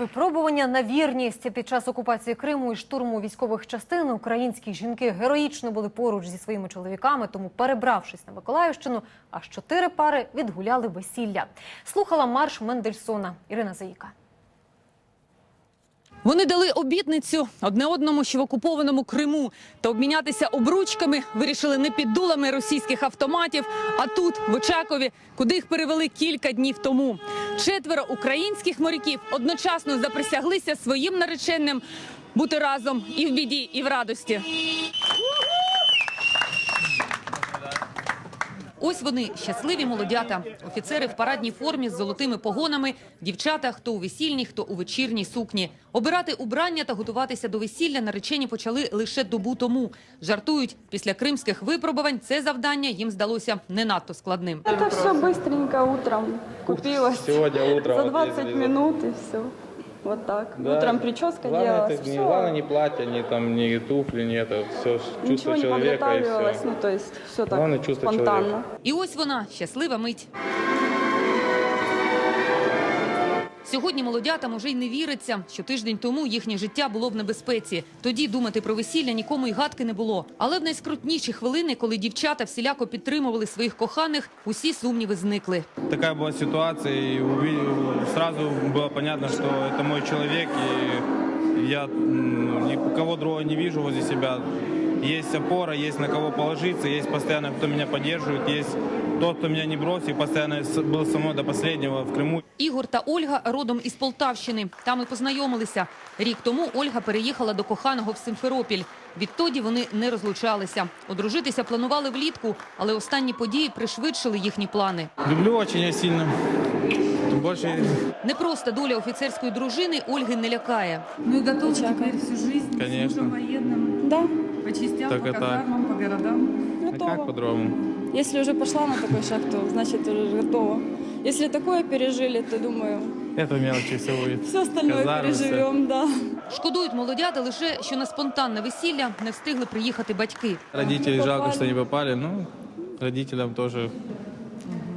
Випробування на вірність під час окупації Криму і штурму військових частин українські жінки героїчно були поруч зі своїми чоловіками, тому перебравшись на Миколаївщину, аж чотири пари відгуляли весілля. Слухала марш Мендельсона Ірина Заїка. Вони дали обітницю одне одному, що в окупованому Криму та обмінятися обручками вирішили не під дулами російських автоматів, а тут, в Очакові, куди їх перевели кілька днів тому. Четверо українських моряків одночасно заприсяглися своїм нареченим бути разом і в біді, і в радості. Ось вони щасливі молодята, офіцери в парадній формі з золотими погонами, дівчата хто у весільній, хто у вечірній сукні. Обирати убрання та готуватися до весілля наречені почали лише добу тому. Жартують, після кримських випробувань це завдання їм здалося не надто складним. Это все быстренько утром купилось. Сегодня утром За вот 20 ездили за- минут и все. Вот так. Да. Утром прическа главное, делалась. это не, всё. главное не платье, не там, не туфли, не это, все чувство Ничего не человека и подготавливалось. все. Ну, то есть все так Главное чувство спонтанно. человека. І ось вона щаслива мить. Сьогодні молодятам уже й не віриться, що тиждень тому їхнє життя було в небезпеці. Тоді думати про весілля нікому й гадки не було. Але в найскрутніші хвилини, коли дівчата всіляко підтримували своїх коханих, усі сумніви зникли. такая была ситуация, и увидел, сразу было понятно, что это мой человек, и я м, никого другого не вижу возле себя. Есть опора, есть на кого положиться, есть постоянно кто меня поддерживает, есть тот, кто меня не бросил, постоянно с- был со мной до последнего в Крыму. Ігор та Ольга родом із Полтавщини. Там і познайомилися. Рік тому Ольга переїхала до коханого в Симферопіль. Відтоді вони не розлучалися. Одружитися планували влітку, але останні події пришвидшили їхні плани. Люблю очень я сильно. Больше, Непроста доля офіцерської дружини Ольги не лякає. Ну и готовы Чака. теперь всю жизнь Конечно. с мужем военным Да, по частям, Так по и так. казармам, по городам. а готова. как по-другому? Если уже пошла на такой шаг, то значит уже готова. Если такое пережили, то думаю, Это мелочи все будет. все остальное Казармы, всё. переживем, да. Шкодують молодята лише, що на спонтанне весілля не встигли приїхати батьки. Родители Не жалко, попали. что не попали, ну, родителям тоже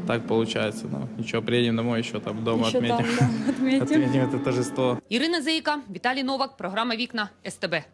так получается. Ну, ничего, приедем домой еще там дома Еще отметим. там, да, отметим. Отметим это торжество. Ірина Заїка, Віталій Новак, програма Вікна СТБ.